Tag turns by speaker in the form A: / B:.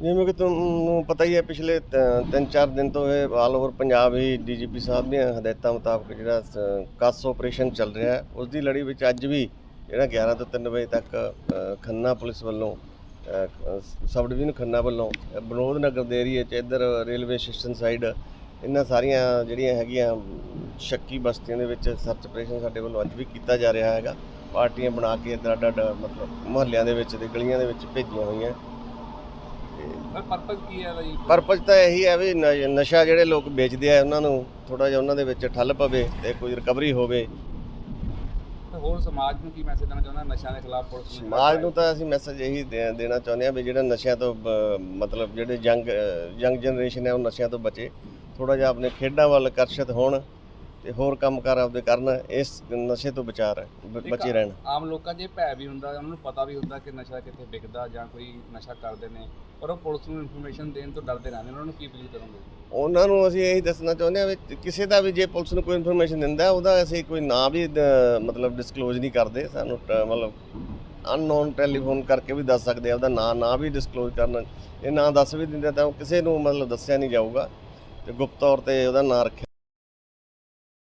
A: ਜਿਵੇਂ ਕਿ ਤੁਹਾਨੂੰ ਪਤਾ ਹੀ ਹੈ ਪਿਛਲੇ 3-4 ਦਿਨ ਤੋਂ ਇਹ ਆਲ ਓਵਰ ਪੰਜਾਬ ਹੀ ਡੀਜੀਪੀ ਸਾਹਿਬ ਦੀਆਂ ਹਦਾਇਤਾਂ ਮੁਤਾਬਕ ਜਿਹੜਾ ਸ- ਕਸ ਆਪਰੇਸ਼ਨ ਚੱਲ ਰਿਹਾ ਹੈ ਉਸ ਦੀ ਲੜੀ ਵਿੱਚ ਅੱਜ ਵੀ ਜਿਹੜਾ 11 ਤੋਂ 3 ਵਜੇ ਤੱਕ ਖੰਨਾ ਪੁਲਿਸ ਵੱਲੋਂ ਸਬ ਡਿਵੀਜ਼ਨ ਖੰਨਾ ਵੱਲੋਂ ਅ, ਵਿਨੋਦ ਨਗਰ ਦੇ ਏਰੀਏ 'ਚ ਇੱਧਰ ਰੇਲਵੇ ਸਟੇਸ਼ਨ ਸਾਈਡ ਇਹਨਾਂ ਸਾਰੀਆਂ ਜਿਹੜੀਆਂ ਹੈਗੀਆਂ ਸ਼ੱਕੀ ਬਸਤੀਆਂ ਦੇ ਵਿੱਚ ਸਰਚ ਆਪਰੇਸ਼ਨ ਸਾਡੇ ਵੱਲੋਂ ਅੱਜ ਵੀ ਕੀਤਾ ਜਾ ਰਿਹਾ ਹੈਗਾ। ਪਾਰਟੀਆਂ ਬਣਾ ਕੇ ਇੱਧਰ ਅੱਡ ਅੱਡ ਮਤਲਬ ਮੁਹੱਲਿਆਂ ਦੇ ਵਿੱਚ ਤੇ ਗਲੀਆਂ ਦੇ ਵਿੱਚ ਭੇਜੀਆਂ ਹੋਈਆਂ।
B: ਪਰਪਸ ਕੀ ਹੈ ਇਹਦਾ ਜੀ?
A: ਪਰਪਸ ਤਾਂ ਇਹੀ ਹੈ ਵੀ ਨ- ਨਸ਼ਾ ਜਿਹੜੇ ਲੋਕ ਵੇਚਦੇ ਆ ਉਹਨਾਂ ਨੂੰ ਥੋੜਾ ਜਿਹਾ ਉਹਨਾਂ ਦੇ ਵਿੱਚ ਠੱਲ ਪਵੇ ਤੇ ਕੋਈ ਰਿਕਵਰੀ ਹੋਵੇ।
B: ਤੇ ਹੋਰ ਸਮਾਜ ਨੂੰ ਕੀ ਮੈਸੇਜ ਦੇਣਾ ਚਾਹੁੰਦਾ ਨਸ਼ਿਆਂ ਦੇ ਖਿਲਾਫ ਪੁਲਿਸ
A: ਸਮਾਜ ਨੂੰ ਤਾਂ ਅਸੀਂ ਮੈਸੇਜ ਇਹੀ ਦੇ- ਦੇਣਾ ਚਾਹੁੰਦੇ ਆ ਵੀ ਜਿਹੜਾ ਨਸ਼ਿਆਂ ਤੋਂ ਬ- ਮਤਲਬ ਜਿਹੜੇ ਯੰਗ ਯੰਗ ਜਨਰੇਸ਼ਨ ਹੈ ਉਹ ਨਸ਼ਿਆਂ ਤੋਂ ਬਚੇ। ਥੋੜਾ ਜਿਹਾ ਆਪਣੇ ਖੇਡਾਂ ਵੱਲ ਆਕਰਸ਼ਿਤ ਹੋਣ। ਤੇ ਹੋਰ ਕੰਮਕਾਰ ਆਪਦੇ ਕਰਨ ਇਸ ਨਸ਼ੇ ਤੋਂ ਬਚਾ ਰਹਿ ਬ- ਬਚੇ ਰਹਿਣ।
B: ਆਮ ਲੋਕਾਂ 'ਚ ਭੈ ਵੀ ਹੁੰਦਾ ਉਹਨਾਂ ਨੂੰ ਪਤਾ ਵੀ ਹੁੰਦਾ ਕਿ ਨਸ਼ਾ ਕਿੱਥੇ ਵਿਕਦਾ ਜਾਂ ਕੋਈ ਨਸ਼ਾ ਕਰਦੇ ਨੇ ਪਰ ਉਹ ਪੁਲਿਸ ਨੂੰ ਇਨਫੋਰਮੇਸ਼ਨ ਦੇਣ ਤੋਂ ਡਰਦੇ ਰਹਿੰਦੇ ਉਹਨਾਂ ਨੂੰ ਕੀ ਅਪੀਲ ਕਰੋਗੇ?
A: ਉਹਨਾਂ ਨੂੰ ਅਸੀਂ ਇਹੀ ਦੱਸਣਾ ਚਾਹੁੰਦੇ ਆ ਵੀ ਕਿਸੇ ਦਾ ਵੀ ਜੇ ਪੁਲਿਸ ਨੂੰ ਕੋਈ ਇਨਫੋਰਮੇਸ਼ਨ ਦਿੰਦਾ ਉਹਦਾ ਅਸੀਂ ਕੋਈ ਨਾਂ ਵੀ ਮਤਲਬ ਡਿਸਕਲੋਜ਼ ਨਹੀਂ ਕਰਦੇ ਸਾਨੂੰ ਮਤਲਬ ਅਨਨੋਨ ਟੈਲੀਫੋਨ ਕਰਕੇ ਵੀ ਦੱਸ ਸਕਦੇ ਆ ਉਹਦਾ ਨਾਂ ਨਾ ਵੀ ਡਿਸਕਲੋਜ਼ ਕਰਨ। ਇਹ ਨਾਂ ਦੱਸ ਵੀ ਦਿੰਦੇ ਤਾਂ ਉਹ ਕਿਸੇ ਨੂੰ ਮਤਲਬ ਦੱਸਿਆ ਨਹੀਂ ਜਾਊਗਾ। ਤੇ ਗੁਪਤ ਤੌਰ ਤੇ ਉਹਦਾ ਨਾਂ ਰੱਖਿਆ